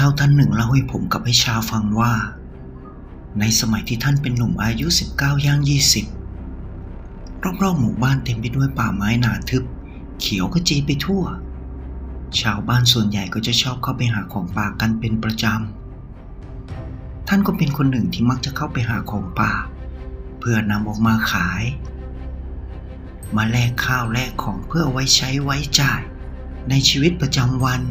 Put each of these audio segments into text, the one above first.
ฒ่าท่านหนึ่งเล่าให้ผมกับไอ้ชาฟังว่า ในสมัยที่ท่านเป็นหนุ่มอายุ 19 ย่าง 20 รอบๆหมู่บ้านเต็มไปด้วยป่าไม้หนาทึบ เขียวขจีไปทั่ว ชาวบ้านส่วนใหญ่ก็จะชอบเข้าไปหาของป่ากันเป็นประจำ ท่านก็เป็นคนหนึ่งที่มักจะเข้าไปหาของป่า เพื่อนำออกมาขาย มาแลกข้าวแลกของเพื่อไว้ใช้ไว้จ่าย ในชีวิตประจำวัน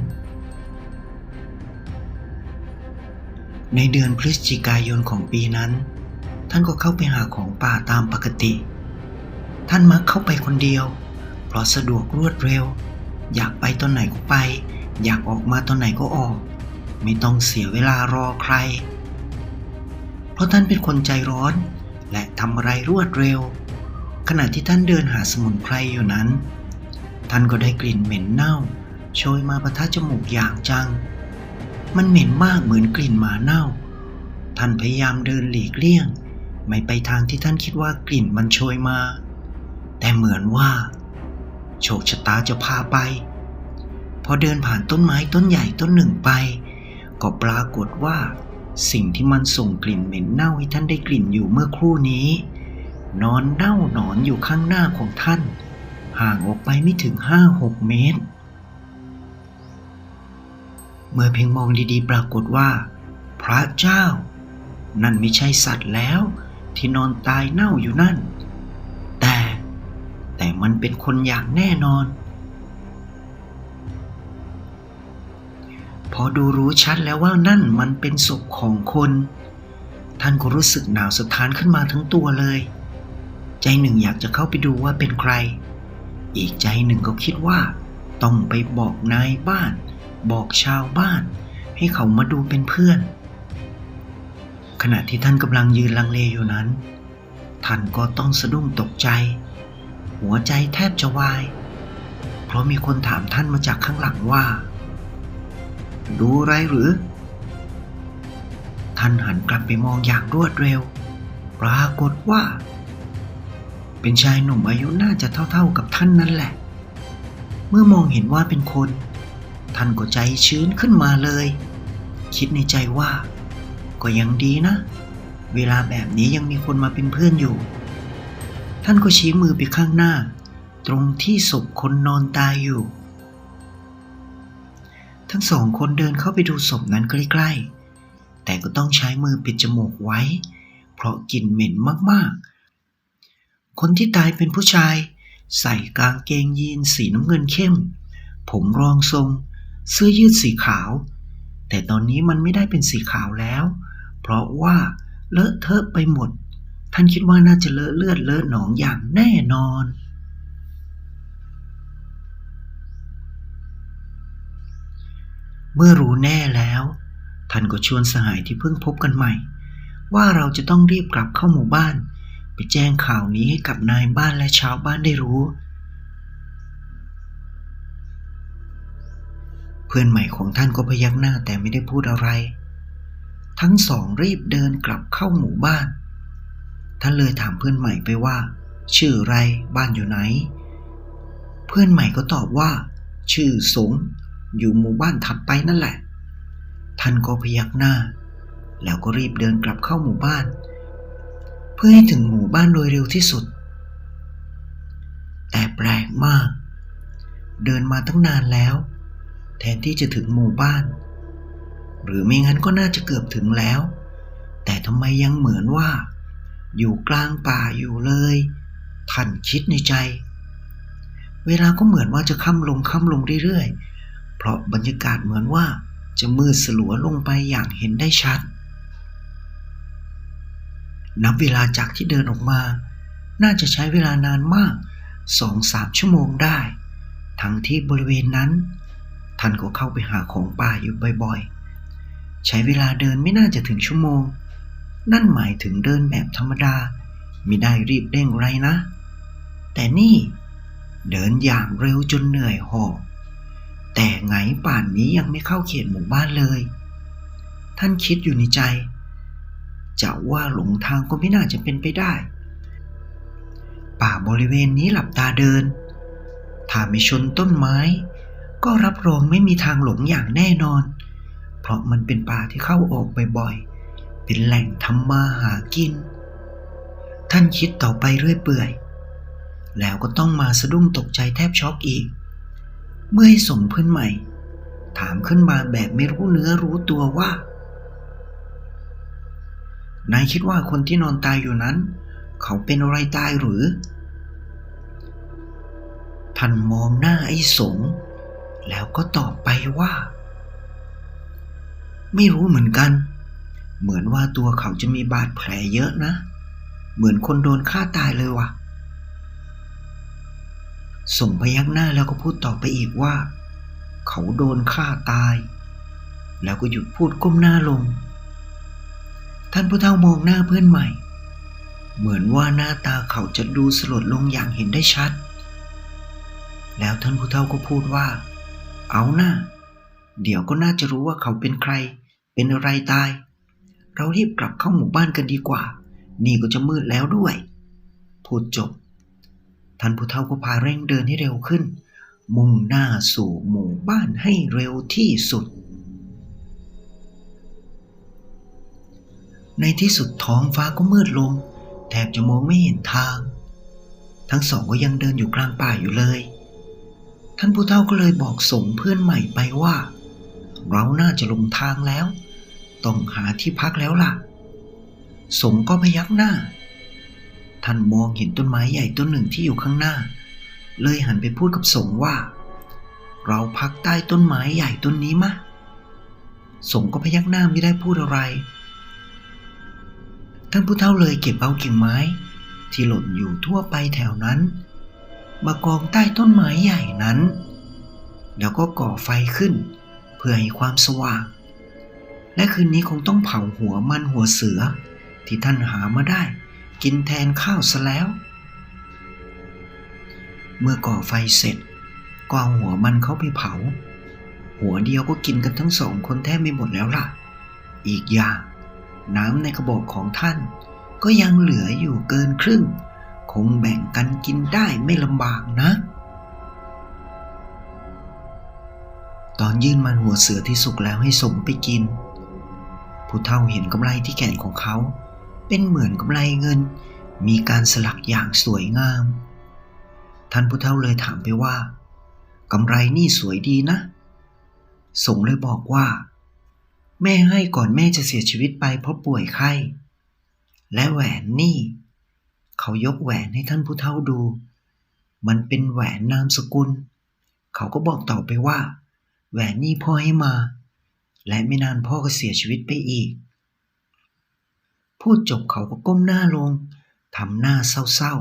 ในเดือนพฤศจิกายนของปีนั้น ท่านก็เข้าไปหาของป่าตามปกติ ท่านมักเข้าไปคนเดียว เพราะสะดวกรวดเร็ว อยากไปตอนไหนก็ไป อยากออกมาตอนไหนก็ออก ไม่ต้องเสียเวลารอใคร เพราะท่านเป็นคนใจร้อน และทำอะไรรวดเร็ว ขณะที่ท่านเดินหาสมุนไพรอยู่นั้น ท่านก็ได้กลิ่นเหม็นเน่าโชยมาประทะจมูกอย่างจัง มันเหม็นมากเหมือนกลิ่นหมาเน่า ท่านพยายามเดินหลีกเลี่ยง ไม่ไปทางที่ท่านคิดว่ากลิ่นมันโชยมา แต่เหมือนว่า โชคชะตาจะพาไป พอเดินผ่านต้นไม้ต้นใหญ่ต้นหนึ่งไป ก็ปรากฏว่า สิ่งที่มันส่งกลิ่นเหม็นเน่าให้ท่านได้กลิ่นอยู่เมื่อครู่นี้ นอนเน่าหนอนอยู่ข้างหน้าของท่าน ห่างออกไปไม่ถึงห้าหกเมตร เมื่อเพ่งมองดีๆ ปรากฏว่า พระเจ้า นั่นไม่ใช่สัตว์แล้วที่นอนตายเน่าอยู่นั่น แต่แต่มันเป็นคนอย่างแน่นอน พอดูรู้ชัดแล้วว่านั่นมันเป็นศพของคน ท่านก็รู้สึกหนาวสะท้านขึ้นมาทั้งตัวเลย ใจหนึ่งอยากจะเข้าไปดูว่าเป็นใคร อีกใจหนึ่งก็คิดว่า ต้องไปบอกนายบ้าน บอกชาวบ้าน ให้เขามาดูเป็นเพื่อน ขณะที่ท่านกำลังยืนลังเลอยู่นั้น ท่านก็ต้องสะดุ้งตกใจ หัวใจแทบจะวาย เพราะมีคนถามท่านมาจากข้างหลังว่า ดูไรหรือ ท่านหันกลับไปมองอย่างรวดเร็ว ปรากฏว่า เป็นชายหนุ่มอายุน่าจะเท่าๆกับท่านนั่นแหละเมื่อมองเห็นว่าเป็นคน ท่านก็ใจชื้นขึ้นมาเลย คิดในใจว่า ก็ยังดีนะ เวลาแบบนี้ยังมีคนมาเป็นเพื่อนอยู่ ท่านก็ชี้มือไปข้างหน้า ตรงที่ศพคนนอนตายอยู่ ทั้งสองคนเดินเข้าไปดูศพนั้นใกล้ๆ แต่ก็ต้องใช้มือปิดจมูกไว้ เพราะกลิ่นเหม็นมากๆ คนที่ตายเป็นผู้ชายใส่กางเกงยีนสีน้ำเงินเข้ม ผมรองทรง เสื้อยืดสีขาว แต่ตอนนี้มันไม่ได้เป็นสีขาวแล้ว เพราะว่าเลอะเทอะไปหมด ท่านคิดว่าน่าจะเลอะเลือดเลอะหนองอย่างแน่นอน เมื่อรู้แน่แล้ว ท่านก็ชวนสหายที่เพิ่งพบกันใหม่ ว่าเราจะต้องรีบกลับเข้าหมู่บ้าน ไปแจ้งข่าวนี้ให้กับนายบ้านและชาวบ้านได้รู้ เพื่อนใหม่ของท่านก็พยักหน้าแต่ไม่ได้พูดอะไร ทั้งสองรีบเดินกลับเข้าหมู่บ้าน ท่านเลยถามเพื่อนใหม่ไปว่า ชื่ออะไรบ้านอยู่ไหน เพื่อนใหม่ก็ตอบว่า ชื่อสงอยู่หมู่บ้านถัดไปนั่นแหละ ท่านก็พยักหน้า แล้วก็รีบเดินกลับเข้าหมู่บ้าน เพื่อให้ถึงหมู่บ้านโดยเร็วที่สุด แต่แปลกมาก เดินมาตั้งนานแล้ว แทนที่จะถึงหมู่บ้าน หรือไม่งั้นก็น่าจะเกือบถึงแล้ว แต่ทำไมยังเหมือนว่า อยู่กลางป่าอยู่เลยท่านคิดในใจ เวลาก็เหมือนว่าจะค่ำลงค่ำลงเรื่อยๆ เพราะบรรยากาศเหมือนว่าจะมืดสลัวลงไปอย่างเห็นได้ชัด นับเวลาจากที่เดินออกมา น่าจะใช้เวลานานมากสองสามชั่วโมงได้ ทั้งที่บริเวณนั้น ท่านก็เข้าไปหาของป่าอยู่บ่อยๆ ใช้เวลาเดินไม่น่าจะถึงชั่วโมง นั่นหมายถึงเดินแบบธรรมดา ไม่ได้รีบเร่งไรนะ แต่นี่ เดินอย่างเร็วจนเหนื่อยหอบแต่ไงป่านนี้ยังไม่เข้าเขตหมู่บ้านเลย ท่านคิดอยู่ในใจ จะว่าหลงทางก็ไม่น่าจะเป็นไปได้ ป่าบริเวณนี้หลับตาเดิน ถ้าไม่ชนต้นไม้ ก็รับรองไม่มีทางหลงอย่างแน่นอน เพราะมันเป็นป่าที่เข้าออกบ่อยๆ เป็นแหล่งทำมาหากิน ท่านคิดต่อไปเรื่อยเปื่อย แล้วก็ต้องมาสะดุ้งตกใจแทบช็อกอีก เมื่อให้สมเพื่อนใหม่ ถามขึ้นมาแบบไม่รู้เนื้อรู้ตัวว่านายคิดว่าคนที่นอนตายอยู่นั้น เขาเป็นอะไรตายหรือ ท่านมองหน้าไอ้สง แล้วก็ตอบไปว่า ไม่รู้เหมือนกัน เหมือนว่าตัวเขาจะมีบาดแผลเยอะนะ เหมือนคนโดนฆ่าตายเลยว่ะ ส่งพยักหน้าแล้วก็พูดต่อไปอีกว่า เขาโดนฆ่าตาย แล้วก็หยุดพูดก้มหน้าลง ท่านผู้เฒ่ามองหน้าเพื่อนใหม่ เหมือนว่าหน้าตาเขาจะดูสลดลงอย่างเห็นได้ชัดแล้วท่านผู้เฒ่าก็พูดว่า เอาหน้า เดี๋ยวก็น่าจะรู้ว่าเขาเป็นใคร เป็นอะไรตาย เรารีบกลับเข้าหมู่บ้านกันดีกว่า นี่ก็จะมืดแล้วด้วย พูดจบ ท่านผู้เฒ่าก็พาเร่งเดินให้เร็วขึ้น มุ่งหน้าสู่หมู่บ้านให้เร็วที่สุด ในที่สุดท้องฟ้าก็มืดลง แทบจะมองไม่เห็นทาง ทั้งสองก็ยังเดินอยู่กลางป่าอยู่เลย ท่านผู้เฒ่าก็เลยบอกส่งเพื่อนใหม่ไปว่า เราน่าจะลงทางแล้ว ต้องหาที่พักแล้วล่ะ สงก็พยักหน้า ท่านมองเห็นต้นไม้ใหญ่ต้นหนึ่งที่อยู่ข้างหน้า เลยหันไปพูดกับสงว่า เราพักใต้ต้นไม้ใหญ่ต้นนี้มะ สงก็พยักหน้าไม่ได้พูดอะไร ท่านผู้เฒ่าเลยเก็บเอากิ่งไม้ ที่หล่นอยู่ทั่วไปแถวนั้น มากองใต้ต้นไม้ใหญ่นั้น แล้วก็ก่อไฟขึ้น เพื่อให้ความสว่าง และคืนนี้คงต้องเผาหัวมันหัวเสือ ที่ท่านหามาได้ กินแทนข้าวซะแล้ว เมื่อก่อไฟเสร็จก็เอาหัวมันเข้าไปเผา หัวเดียวก็กินกันทั้งสองคนแทบไม่หมดแล้วล่ะ อีกอย่าง น้ำในกระบอกของท่านก็ยังเหลืออยู่เกินครึ่ง คงแบ่งกันกินได้ไม่ลำบากนะ ตอนยื่นมันหัวเสือที่สุกแล้วให้สมไปกิน ผู้เฒ่าเห็นกำไรที่แขนของเขา เป็นเหมือนกำไรเงิน มีการสลักอย่างสวยงาม ท่านผู้เฒ่าเลยถามไปว่ากำไรนี่สวยดีนะสงเลยบอกว่า แม่ให้ก่อนแม่จะเสียชีวิตไปเพราะป่วยไข้ และแหวนนี่ เขายกแหวนให้ท่านผู้เฒ่าดู มันเป็นแหวนนามสกุล เขาก็บอกต่อไปว่า แหวนนี่พ่อให้มา และไม่นานพ่อก็เสียชีวิตไปอีก พูดจบเขาก็ก้มหน้าลงทำหน้าเศร้า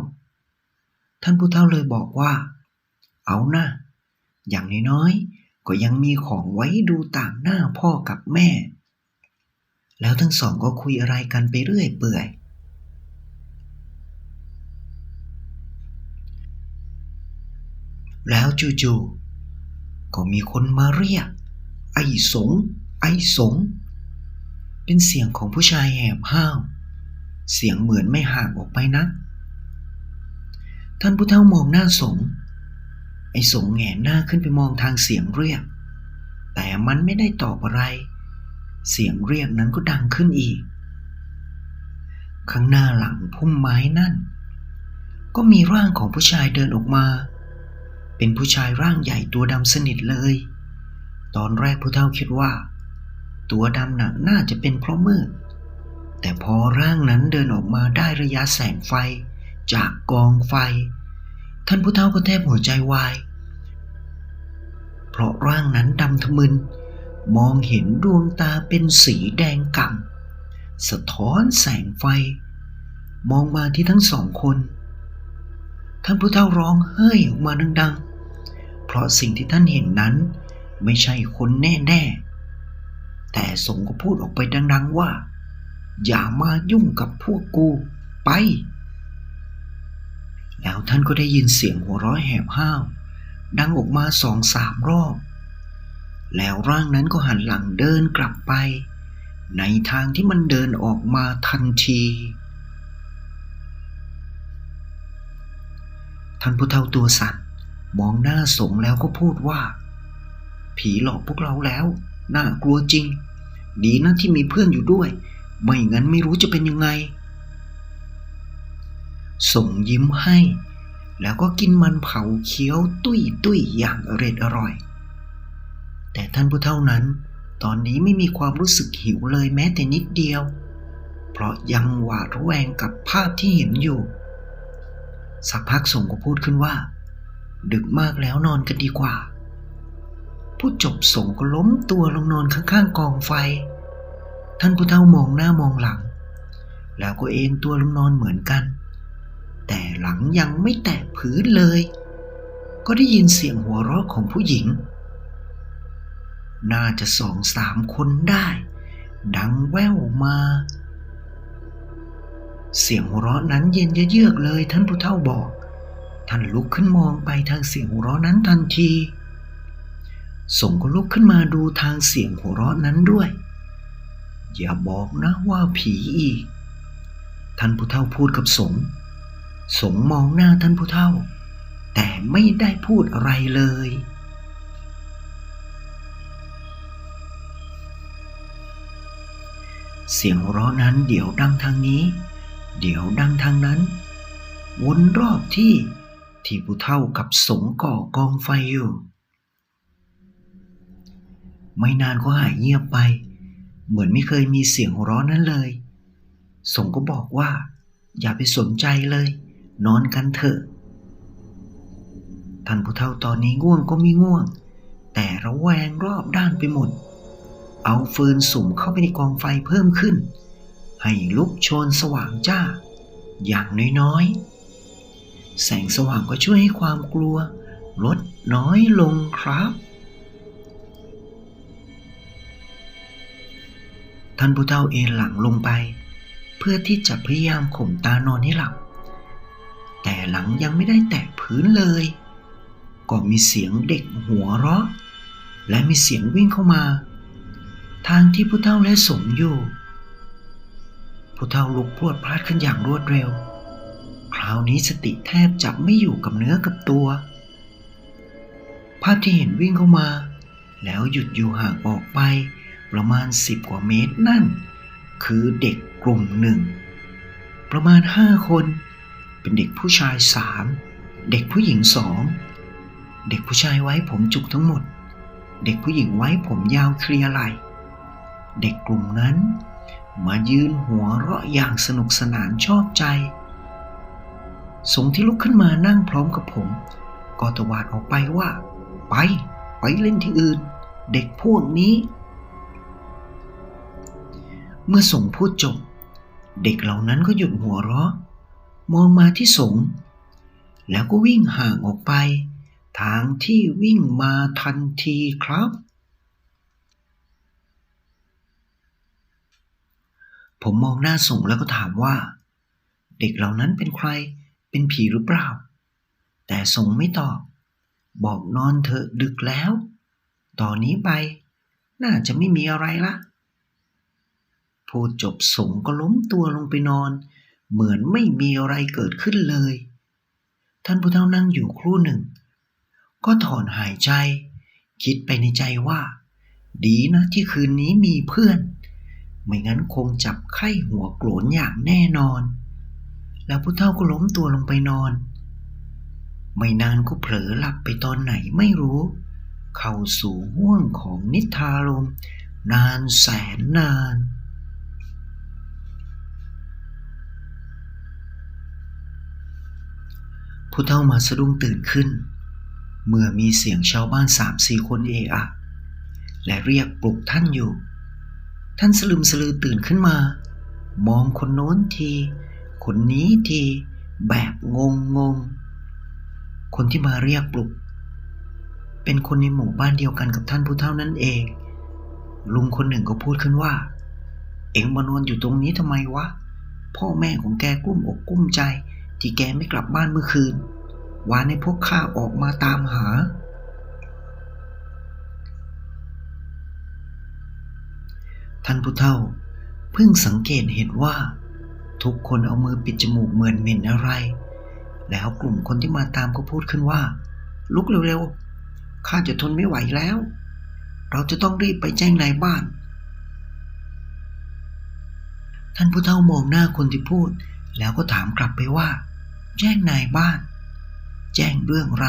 ๆ ท่านผู้เฒ่าเลยบอกว่า เอานะอย่างน้อยๆ ก็ยังมีของไว้ดูต่างหน้าพ่อกับแม่ แล้วทั้งสองก็คุยอะไรกันไปเรื่อยเปื่อย แล้วจู่ๆก็มีคนมาเรียก ไอ้สง ไอ้สง เป็นเสียงของผู้ชายแหบห้าว เสียงเหมือนไม่ห่างออกไปนัก ท่านผู้เฒ่ามองหน้าสง ไอ้สงแหงหน้าขึ้นไปมองทางเสียงเรียก แต่มันไม่ได้ตอบอะไร เสียงเรียกนั้นก็ดังขึ้นอีก ข้างหน้าหลังพุ่มไม้นั่น ก็มีร่างของผู้ชายเดินออกมา เป็นผู้ชายร่างใหญ่ตัวดำสนิทเลย ตอนแรกผู้เฒ่าคิดว่า ตัวดำหนักน่าจะเป็นเพราะมืด แต่พอร่างนั้นเดินออกมาได้ระยะแสงไฟ จากกองไฟ ท่านผู้เฒ่าก็แทบหัวใจวาย เพราะร่างนั้นดำทะมึน มองเห็นดวงตาเป็นสีแดงก่ำสะท้อนแสงไฟ มองมาที่ทั้งสองคนท่านผู้เฒ่าร้องเฮ้ยออกมาดังๆ เพราะสิ่งที่ท่านเห็นนั้น ไม่ใช่คนแน่ๆ แต่สงก็พูดออกไปดังๆว่า อย่ามายุ่งกับพวกกูไป แล้วท่านก็ได้ยินเสียงหัวเราะแหบห้าว ดังออกมาสองสามรอบ แล้วร่างนั้นก็หันหลังเดินกลับไป ในทางที่มันเดินออกมาทันทีท่านผู้เฒ่าตัวสั่น มองหน้าสงแล้วก็พูดว่า ผีหลอกพวกเราแล้ว น่ากลัวจริง ดีนะที่มีเพื่อนอยู่ด้วย ไม่งั้นไม่รู้จะเป็นยังไงส่งยิ้มให้ แล้วก็กินมันเผาเคี้ยวตุ้ยตุ้ยอย่างอร็ดอร่อย แต่ท่านผู้เท่านั้น ตอนนี้ไม่มีความรู้สึกหิวเลยแม้แต่นิดเดียว เพราะยังหวาดระแวงกับภาพที่เห็นอยู่ สักพักสงก็พูดขึ้นว่า ดึกมากแล้วนอนกันดีกว่าพูดจบส่งก็ล้มตัวลงนอนข้างๆกองไฟ ท่านผู้เฒ่ามองหน้ามองหลัง แล้วก็เอนตัวลงนอนเหมือนกัน แต่หลังยังไม่แตะพื้นเลย ก็ได้ยินเสียงหัวเราะของผู้หญิง น่าจะสองสามคนได้ ดังแว่วมาเสียงหัวเราะนั้นเย็นเยือกเลยท่านผู้เฒ่าบอก ท่านลุกขึ้นมองไปทางเสียงหัวเราะนั้นทันทีส่งก็ลุกขึ้นมาดูทางเสียงหัวเราะนั้นด้วย อย่าบอกนะว่าผีอีก ท่านผู้เฒ่าพูดกับสง สงมองหน้าท่านผู้เฒ่า แต่ไม่ได้พูดอะไรเลยเสียงหัวเราะนั้นเดี๋ยวดังทางนี้ เดี๋ยวดังทางนั้น วนรอบที่ ที่ผู้เฒ่ากับสงก่อกองไฟอยู่ ไม่นานก็หายเงียบไป เหมือนไม่เคยมีเสียงหัวเราะนั้นเลย สงก็บอกว่า อย่าไปสนใจเลย นอนกันเถอะท่านผู้เฒ่าตอนนี้ง่วงก็ไม่ง่วง แต่ระแวงรอบด้านไปหมด เอาฟืนสุ่มเข้าไปในกองไฟเพิ่มขึ้น ให้ลุกโชนสว่างจ้า อย่างน้อยๆ แสงสว่างก็ช่วยให้ความกลัว ลดน้อยลงครับ ท่านผู้เฒ่าเอนหลังลงไป เพื่อที่จะพยายามข่มตานอนให้หลับ แต่หลังยังไม่ได้แตะพื้นเลย ก็มีเสียงเด็กหัวเราะ และมีเสียงวิ่งเข้ามา ทางที่ผู้เฒ่าและสมอยู่ผู้เฒ่าลุกพรวดพลาดขึ้นอย่างรวดเร็วาวนี้สติแทบจับไม่อยู่กับเนื้อกับตัว ภาพที่เห็นวิ่งเข้ามา แล้วหยุดอยู่ห่างออกไป ประมาณสิบกว่าเมตรนั่น คือเด็กกลุ่มหนึ่ง ประมาณห้าคน เป็นเด็กผู้ชายสามเด็กผู้หญิงสองเด็กผู้ชายไว้ผมจุกทั้งหมด เด็กผู้หญิงไว้ผมยาวเคลียร์ไหลเด็กกลุ่มนั้น มายืนหัวเราะอย่างสนุกสนานชอบใจ สงที่ลุกขึ้นมานั่งพร้อมกับผม ก็ตวาดออกไปว่า ไป ไปเล่นที่อื่น เด็กพวกนี้ เมื่อสงพูดจบ เด็กเหล่านั้นก็หยุดหัวเราะ มองมาที่สง แล้วก็วิ่งห่างออกไป ทางที่วิ่งมาทันทีครับ ผมมองหน้าสงแล้วก็ถามว่า เด็กเหล่านั้นเป็นใคร เป็นผีหรือเปล่า แต่สงไม่ตอบ บอกนอนเถอะดึกแล้ว ตอนนี้ไป น่าจะไม่มีอะไรละพูดจบสงก็ล้มตัวลงไปนอน เหมือนไม่มีอะไรเกิดขึ้นเลย ท่านผู้เฒ่านั่งอยู่ครู่หนึ่ง ก็ถอนหายใจ คิดไปในใจว่า ดีนะที่คืนนี้มีเพื่อน ไม่งั้นคงจับไข้หัวโกรนอย่างแน่นอน แล้วผู้เฒ่าก็ล้มตัวลงไปนอน ไม่นานก็เผลอหลับไปตอนไหนไม่รู้ เข้าสู่ห่วงของนิทรารมนานแสนนานผู้เฒ่ามาสะดุ้งตื่นขึ้น เมื่อมีเสียงชาวบ้านสามสี่คนเอะอะ และเรียกปลุกท่านอยู่ ท่านสลึมสลือตื่นขึ้นมา มองคนโน้นที คนนี้ทีแบบงงงง คนที่มาเรียกปลุก เป็นคนในหมู่บ้านเดียวกันกับท่านผู้เฒ่านั่นเอง ลุงคนหนึ่งก็พูดขึ้นว่า เอ็งมานอนอยู่ตรงนี้ทำไมวะ พ่อแม่ของแกกุ้มอกกุ้มใจ ที่แกไม่กลับบ้านเมื่อคืนวานให้พวกข้าออกมาตามหา ท่านผู้เฒ่าเพิ่งสังเกตเห็นว่า ทุกคนเอามือปิดจมูกเหมือนเหม็นอะไร แล้วกลุ่มคนที่มาตามก็พูดขึ้นว่า ลุกเร็วๆข้าจะทนไม่ไหวแล้ว เราจะต้องรีบไปแจ้งนายบ้าน ท่านผู้เฒ่ามองหน้าคนที่พูด แล้วก็ถามกลับไปว่า แจ้งนายบ้าน แจ้งเรื่องอะไร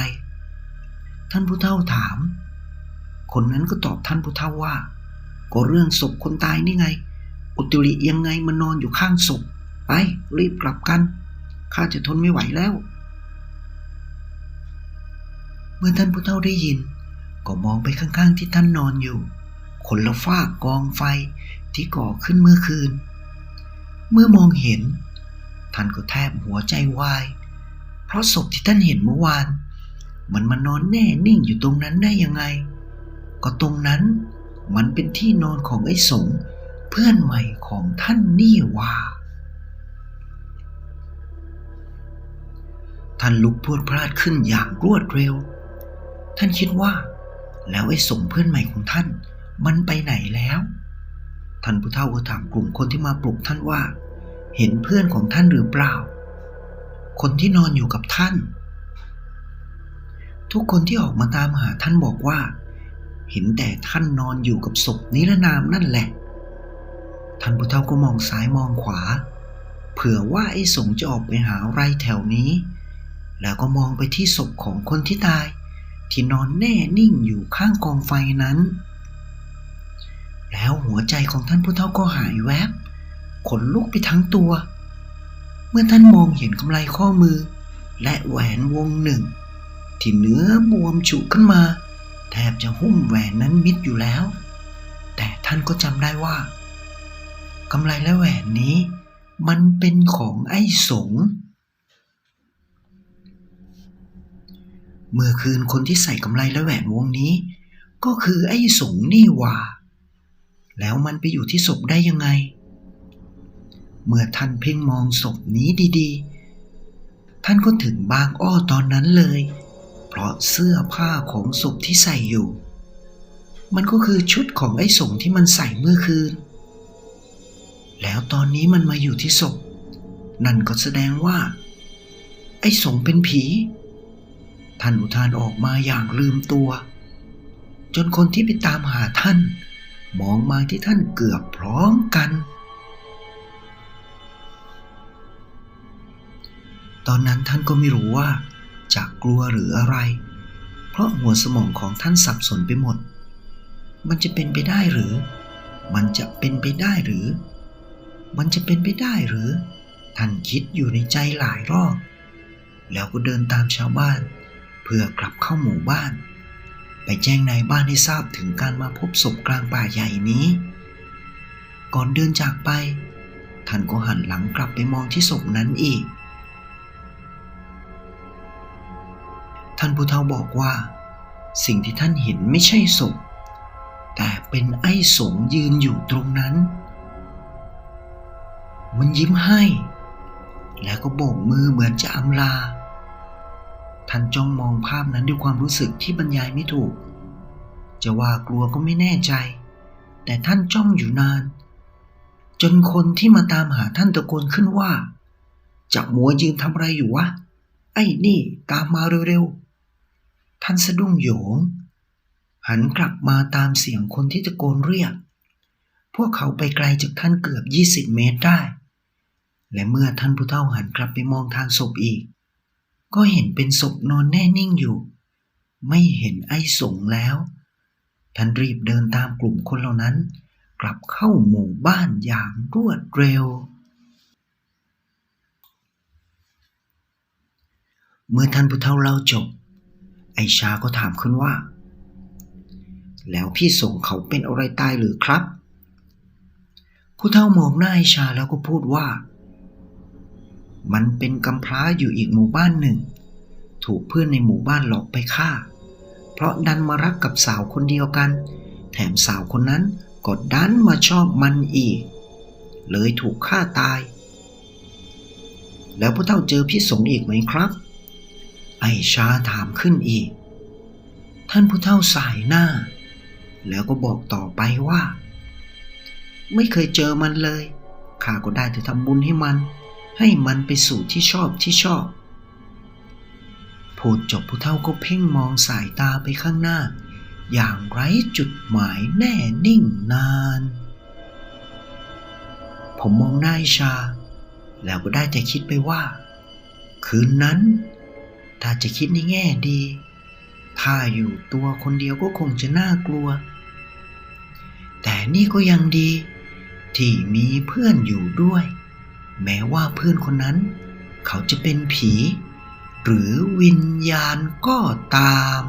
ท่านผู้เฒ่าถาม คนนั้นก็ตอบท่านผู้เฒ่าว่า ก็เรื่องศพคนตายนี่ไง อุตริยังไงมันนอนอยู่ข้างศพ ไปรีบกลับกัน ข้าจะทนไม่ไหวแล้ว เมื่อท่านผู้เฒ่าได้ยิน ก็มองไปข้างๆที่ท่านนอนอยู่คนละฟากกองไฟที่ก่อขึ้นเมื่อคืน เมื่อมองเห็น ท่านก็แทบหัวใจวาย เพราะศพที่ท่านเห็นเมื่อวาน มันมานอนแน่นิ่งอยู่ตรงนั้นได้ยังไง ก็ตรงนั้นมันเป็นที่นอนของไอ้สงเพื่อนใหม่ของท่านนี่ว่า ท่านลุกพรวดพลาดขึ้นอย่างรวดเร็ว ท่านคิดว่า แล้วไอ้สงเพื่อนใหม่ของท่าน มันไปไหนแล้ว ท่านผู้เฒ่าก็ถามกลุ่มคนที่มาปลุกท่านว่า เห็นเพื่อนของท่านหรือเปล่า คนที่นอนอยู่กับท่าน ทุกคนที่ออกมาตามหาท่านบอกว่า เห็นแต่ท่านนอนอยู่กับศพนิรนามนั่นแหละ ท่านผู้เฒ่าก็มองซ้ายมองขวา เผื่อว่าไอ้สงจะออกไปหาไรแถวนี้ แล้วก็มองไปที่ศพของคนที่ตาย ที่นอนแน่นิ่งอยู่ข้างกองไฟนั้น แล้วหัวใจของท่านผู้เฒ่าก็หายแวบขนลุกไปทั้งตัว เมื่อท่านมองเห็นกำไลข้อมือ และแหวนวงหนึ่ง ที่เนื้อบวมฉุขึ้นมา แทบจะหุ้มแหวนนั้นมิดอยู่แล้ว แต่ท่านก็จำได้ว่ากำไลและแหวนนี้ มันเป็นของไอ้สง เมื่อคืนคนที่ใส่กำไลและแหวนวงนี้ ก็คือไอ้สงนี่ว่า แล้วมันไปอยู่ที่ศพได้ยังไง เมื่อท่านเพ่งมองศพนี้ดีๆ ท่านก็ถึงบางอ้อตอนนั้นเลย เพราะเสื้อผ้าของศพที่ใส่อยู่ มันก็คือชุดของไอ้สงที่มันใส่เมื่อคืน แล้วตอนนี้มันมาอยู่ที่ศพ นั่นก็แสดงว่า ไอ้สงเป็นผี ท่านอุทานออกมาอย่างลืมตัว จนคนที่ไปตามหาท่าน มองมาที่ท่านเกือบพร้อมกัน ตอนนั้นท่านก็ไม่รู้ว่าจะกลัวหรืออะไร เพราะหัวสมองของท่านสับสนไปหมด มันจะเป็นไปได้หรือ มันจะเป็นไปได้หรือ มันจะเป็นไปได้หรือ ท่านคิดอยู่ในใจหลายรอบ แล้วก็เดินตามชาวบ้าน พื่อกลับเข้าหมู่บ้าน ไปแจ้งนายบ้านให้ทราบถึงการมาพบศพกลางป่าใหญ่นี้ ก่อนเดินจากไปท่านก็หันหลังกลับไปมองที่ศพนั้นอีก ท่านผู้เฒ่าบอกว่า สิ่งที่ท่านเห็นไม่ใช่ศพ แต่เป็นไอ้สงยืนอยู่ตรงนั้น มันยิ้มให้ แล้วก็โบกมือเหมือนจะอำลา ท่านจ้องมองภาพนั้นด้วยความรู้สึกที่บรรยายไม่ถูก จะว่ากลัวก็ไม่แน่ใจ แต่ท่านจ้องอยู่นาน จนคนที่มาตามหาท่านตะโกนขึ้นว่า จับมัวยืนทำอะไรอยู่วะ ไอ้นี่ตามมาเร็วๆ ท่านสะดุ้งโหยง หันกลับมาตามเสียงคนที่ตะโกนเรียก พวกเขาไปไกลจากท่านเกือบ 20 เมตรได้ และเมื่อท่านผู้เฒ่าหันกลับไปมองทางศพอีก ก็เห็นเป็นศพนอนแน่นิ่งอยู่ ไม่เห็นไอ้สงแล้ว ท่านรีบเดินตามกลุ่มคนเหล่านั้น กลับเข้าหมู่บ้านอย่างรวดเร็ว เมื่อท่านผู้เฒ่าเล่าจบ ไอชาก็ถามขึ้นว่า แล้วพี่สงเขาเป็นอะไรตายหรือครับ ผู้เฒ่ามองหน้าไอชาแล้วก็พูดว่า มันเป็นกำพร้าอยู่อีกหมู่บ้านหนึ่ง ถูกเพื่อนในหมู่บ้านหลอกไปฆ่า เพราะดันมารักกับสาวคนเดียวกัน แถมสาวคนนั้นก็ดันมาชอบมันอีก เลยถูกฆ่าตาย แล้วผู้เฒ่าเจอพี่สงอีกไหมครับ ไอชาถามขึ้นอีก ท่านผู้เฒ่าสายหน้า แล้วก็บอกต่อไปว่า ไม่เคยเจอมันเลยข้าก็ได้แต่ทำบุญให้มัน ให้มันไปสู่ที่ชอบที่ชอบ พูดจบผู้เฒ่าก็เพ่งมองสายตาไปข้างหน้า อย่างไร้จุดหมายแน่นิ่งนาน ผมมองหน้าชา แล้วก็ได้แต่คิดไปว่า คืนนั้น ถ้าจะคิดในแง่ดี ถ้าอยู่ตัวคนเดียวก็คงจะน่ากลัว แต่นี่ก็ยังดี ที่มีเพื่อนอยู่ด้วย แม้ว่าเพื่อนคนนั้น เขาจะเป็นผี หรือวิญญาณก็ตาม